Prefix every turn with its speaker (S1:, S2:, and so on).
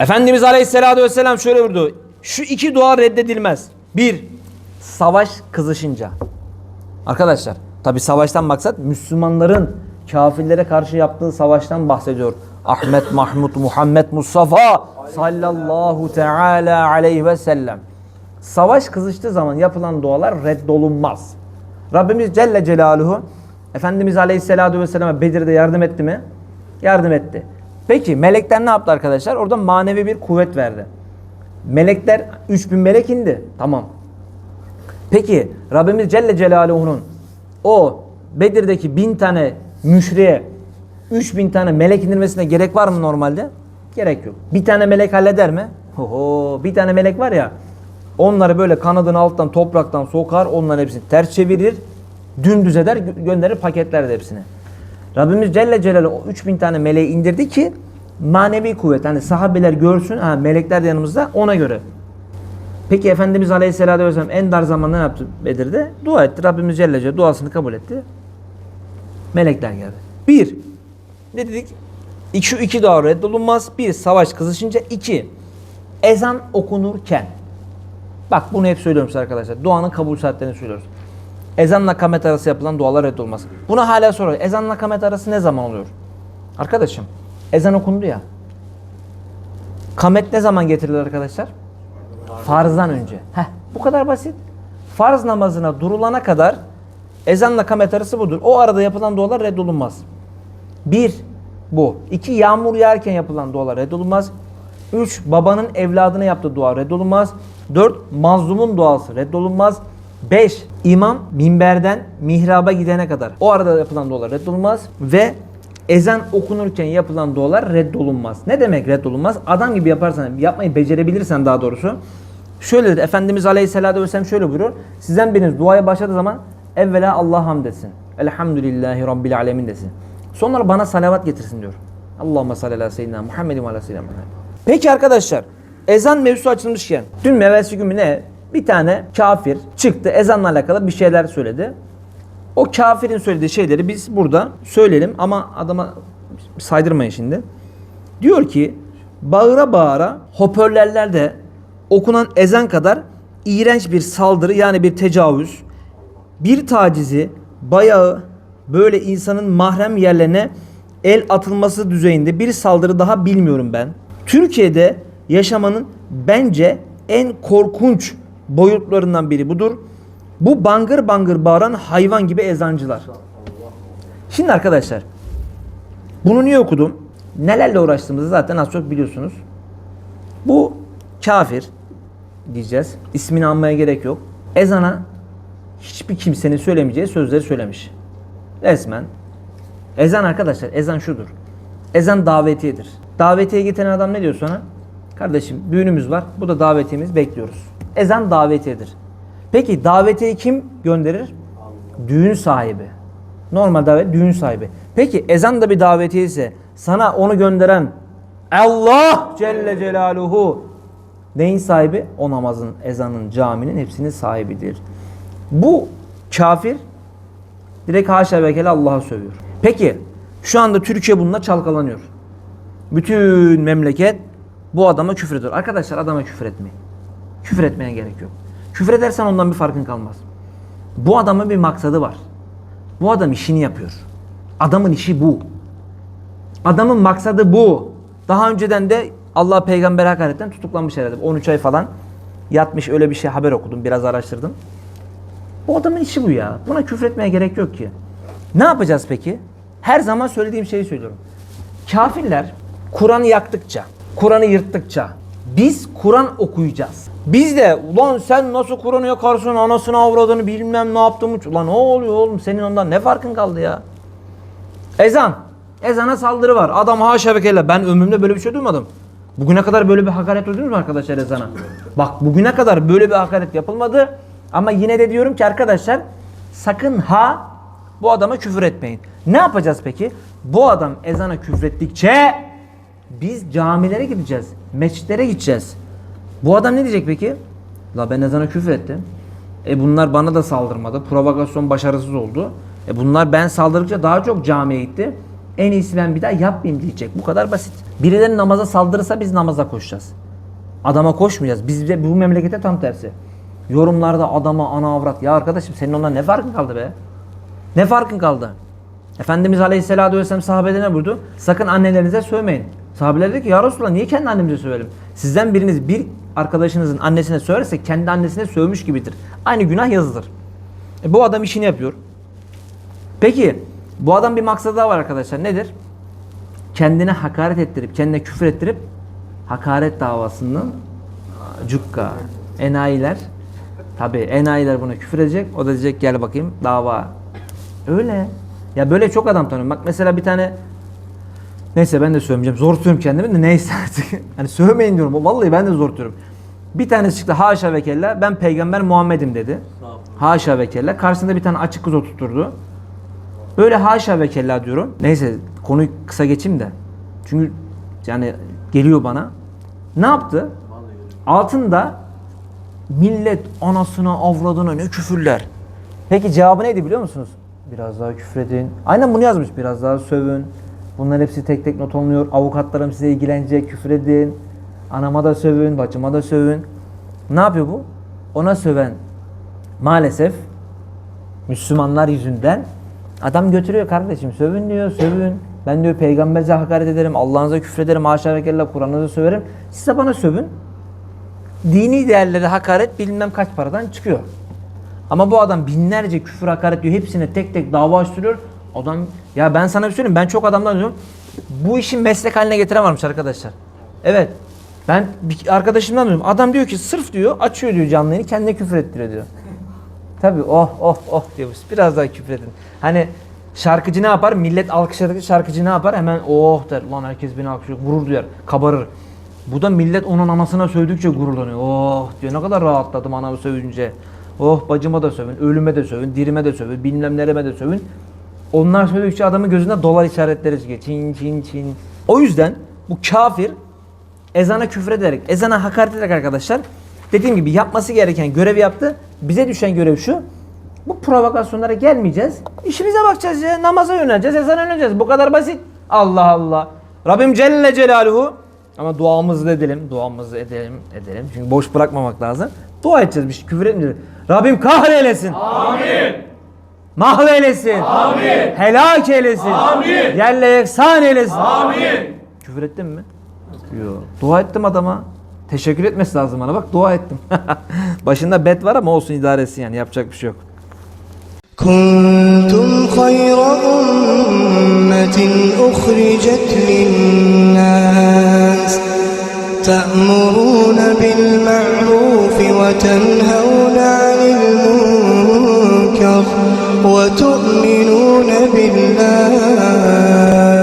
S1: Efendimiz Aleyhisselatü Vesselam şöyle vurdu. Şu iki dua reddedilmez. Bir, savaş kızışınca. Arkadaşlar tabi savaştan maksat Müslümanların kafirlere karşı yaptığı savaştan bahsediyor. Ahmet, Mahmud, Muhammed, Mustafa sallallahu teala aleyhi ve sellem. Savaş kızıştığı zaman yapılan dualar reddolunmaz. Rabbimiz Celle Celaluhu Efendimiz Aleyhisselatü Vesselam'a Bedir'de yardım etti mi? Yardım etti. Peki melekler ne yaptı arkadaşlar? Orada manevi bir kuvvet verdi. Melekler 3000 melek indi. Tamam. Peki Rabbimiz Celle Celaluhu'nun o Bedir'deki bin tane müşriye 3000 tane melek indirmesine gerek var mı normalde? Gerek yok. Bir tane melek halleder mi? Oho, bir tane melek var ya onları böyle kanadını alttan topraktan sokar onların hepsini ters çevirir dümdüz eder gö- gönderir paketler hepsini. Rabbimiz Celle Celaluhu o 3000 tane meleği indirdi ki manevi kuvvet hani sahabeler görsün ha melekler de yanımızda ona göre. Peki Efendimiz Aleyhisselatü Vesselam en dar zamanda ne yaptı Bedir'de? Dua etti. Rabbimiz Celle Celaluhu duasını kabul etti. Melekler geldi. Bir, ne dedik? İki, şu iki dua reddolunmaz. Bir, savaş kızışınca. iki ezan okunurken. Bak bunu hep söylüyorum arkadaşlar. Duanın kabul saatlerini söylüyoruz. Ezanla kamet arası yapılan dualar reddolmaz. Buna hala soruyor. Ezanla kamet arası ne zaman oluyor? Arkadaşım, ezan okundu ya. Kamet ne zaman getirilir arkadaşlar? Farzdan önce. Heh, bu kadar basit. Farz namazına durulana kadar ezanla kamet arası budur. O arada yapılan dualar reddolunmaz. Bir, bu. İki, yağmur yağarken yapılan dualar reddolunmaz. Üç, babanın evladına yaptığı dua reddolunmaz. Dört, mazlumun duası reddolunmaz. Beş, imam minberden mihraba gidene kadar o arada yapılan dualar reddolunmaz. Ve ezan okunurken yapılan dualar reddolunmaz. Ne demek reddolunmaz? Adam gibi yaparsan, yapmayı becerebilirsen daha doğrusu. Şöyle dedi, Efendimiz Aleyhisselatü Vesselam şöyle buyuruyor. Sizden biriniz duaya başladığı zaman evvela Allah hamd etsin. Elhamdülillahi Rabbil Alemin desin. Sonra bana salavat getirsin diyor. Allahümme salli ala seyyidina Muhammedin ve ala seyyidina. Peki arkadaşlar ezan mevzusu açılmışken dün mü evvelsi gün mü ne bir tane kafir çıktı ezanla alakalı bir şeyler söyledi. O kafirin söylediği şeyleri biz burada söyleyelim ama adama saydırmayın şimdi. Diyor ki bağıra bağıra hoparlörlerde okunan ezan kadar iğrenç bir saldırı yani bir tecavüz, bir tacizi, bayağı böyle insanın mahrem yerlerine el atılması düzeyinde bir saldırı daha bilmiyorum ben. Türkiye'de yaşamanın bence en korkunç boyutlarından biri budur. Bu bangır bangır bağıran hayvan gibi ezancılar. Şimdi arkadaşlar bunu niye okudum? Nelerle uğraştığımızı zaten az çok biliyorsunuz. Bu kafir diyeceğiz. İsmini anmaya gerek yok. Ezana hiçbir kimsenin söylemeyeceği sözleri söylemiş. Resmen. Ezan arkadaşlar ezan şudur. Ezan davetiyedir. Davetiye getiren adam ne diyor sonra? Kardeşim düğünümüz var. Bu da davetiyemiz bekliyoruz. Ezan davetiyedir. Peki davetiyeyi kim gönderir? Düğün sahibi. Normal davet düğün sahibi. Peki ezan da bir davetiye ise sana onu gönderen Allah Celle Celaluhu neyin sahibi? O namazın, ezanın, caminin hepsinin sahibidir. Bu kafir direkt haşa ve Allah'a sövüyor. Peki şu anda Türkiye bununla çalkalanıyor. Bütün memleket bu adama küfür ediyor. Arkadaşlar adama küfür etmeyin. Küfür etmeye gerek yok. Küfür edersen ondan bir farkın kalmaz. Bu adamın bir maksadı var. Bu adam işini yapıyor. Adamın işi bu. Adamın maksadı bu. Daha önceden de Allah peygamber hakaretten tutuklanmış herhalde. 13 ay falan yatmış öyle bir şey haber okudum. Biraz araştırdım. Bu adamın işi bu ya. Buna küfür etmeye gerek yok ki. Ne yapacağız peki? Her zaman söylediğim şeyi söylüyorum. Kafirler Kur'an'ı yaktıkça, Kur'an'ı yırttıkça biz Kur'an okuyacağız. Biz de ulan sen nasıl Kur'an'ı yakarsın anasını avradını bilmem ne yaptım. Ulan ne oluyor oğlum senin ondan ne farkın kaldı ya? Ezan. Ezana saldırı var. Adam haşa ve kella. Ben ömrümde böyle bir şey duymadım. Bugüne kadar böyle bir hakaret duydunuz mu arkadaşlar ezana? Bak bugüne kadar böyle bir hakaret yapılmadı. Ama yine de diyorum ki arkadaşlar sakın ha bu adama küfür etmeyin. Ne yapacağız peki? Bu adam ezana küfrettikçe biz camilere gideceğiz. Mescitlere gideceğiz. Bu adam ne diyecek peki? La ben ezana küfür ettim. E bunlar bana da saldırmadı. Provokasyon başarısız oldu. E bunlar ben saldırdıkça daha çok camiye gitti. En iyisi ben bir daha yapmayayım diyecek. Bu kadar basit. Birileri namaza saldırırsa biz namaza koşacağız. Adama koşmayacağız. Biz de bu memlekete tam tersi. Yorumlarda adama ana avrat. Ya arkadaşım senin ondan ne farkın kaldı be? Ne farkın kaldı? Efendimiz Aleyhisselatü Vesselam sahabelerine vurdu. Sakın annelerinize sövmeyin. Sahabeler dedi ki ya Resulallah niye kendi annemize sövelim? Sizden biriniz bir arkadaşınızın annesine söylerse kendi annesine sövmüş gibidir. Aynı günah yazılır. E, bu adam işini yapıyor. Peki bu adam bir maksadı daha var arkadaşlar. Nedir? Kendine hakaret ettirip, kendine küfür ettirip hakaret davasından aa, cukka, enayiler tabi enayiler buna küfür edecek. O da diyecek gel bakayım dava. Öyle. Ya böyle çok adam tanıyorum. Bak mesela bir tane Neyse ben de söylemeyeceğim. Zor tutuyorum kendimi de neyse artık. hani sövmeyin diyorum. Vallahi ben de zor tutuyorum. Bir tanesi çıktı haşa ve kella ben peygamber Muhammed'im dedi. Haşa ve kella. Karşısında bir tane açık kız oturtturdu. Böyle haşa ve kella diyorum. Neyse konuyu kısa geçeyim de. Çünkü yani geliyor bana. Ne yaptı? Altında millet anasına avradına ne küfürler. Peki cevabı neydi biliyor musunuz? Biraz daha küfredin. Aynen bunu yazmış. Biraz daha sövün. Bunların hepsi tek tek not alınıyor. Avukatlarım size ilgilenecek. Küfredin. Anama da sövün. Bacıma da sövün. Ne yapıyor bu? Ona söven maalesef Müslümanlar yüzünden adam götürüyor kardeşim sövün diyor sövün. Ben diyor peygamberinize hakaret ederim, Allah'ınıza küfrederim, haşa ve kella Kur'an'ınıza söverim. Siz de bana sövün. Dini değerlere hakaret bilmem kaç paradan çıkıyor. Ama bu adam binlerce küfür hakaret diyor. Hepsine tek tek dava açtırıyor. Adam ya ben sana bir söyleyeyim ben çok adamdan diyorum. Bu işin meslek haline getiren varmış arkadaşlar. Evet. Ben bir arkadaşımdan diyorum. Adam diyor ki sırf diyor açıyor diyor canlı kendine küfür ettiriyor diyor. Tabii oh oh oh diyoruz. Biraz daha küfredin. Hani şarkıcı ne yapar? Millet alkışladıkça şarkıcı ne yapar? Hemen oh der. Lan herkes beni alkışlıyor. Gurur duyar. Kabarır. Bu da millet onun anasına sövdükçe gururlanıyor. Oh diyor ne kadar rahatladım anamı sövünce. Oh bacıma da sövün, ölüme de sövün, dirime de sövün, bilmem nereme de sövün. Onlar söyledikçe adamın gözünde dolar işaretleri çıkıyor. Çin çin çin. O yüzden bu kafir ezana küfür ederek, ezana hakaret ederek arkadaşlar dediğim gibi yapması gereken görevi yaptı. Bize düşen görev şu. Bu provokasyonlara gelmeyeceğiz. İşimize bakacağız ya. Namaza yöneleceğiz, ezana yöneleceğiz. Bu kadar basit. Allah Allah. Rabbim Celle Celaluhu. Ama duamızı edelim. Duamızı edelim, edelim. Çünkü boş bırakmamak lazım. Dua edeceğiz bir şey küfür etmeyeceğiz. Rabbim kahreylesin.
S2: Amin
S1: Mahveylesin.
S2: Amin.
S1: Helak eylesin.
S2: Amin.
S1: Yerle yeksan eylesin.
S2: Amin.
S1: Küfür ettin mi? Yok. Dua ettim adama. Teşekkür etmesi lazım bana. Bak dua ettim. Başında bet var ama olsun idare etsin yani. Yapacak bir şey yok.
S3: كنتم خير أمة أخرجت للناس تأمرون بالمعروف وتنهون عن المنكر وتؤمنون بالله.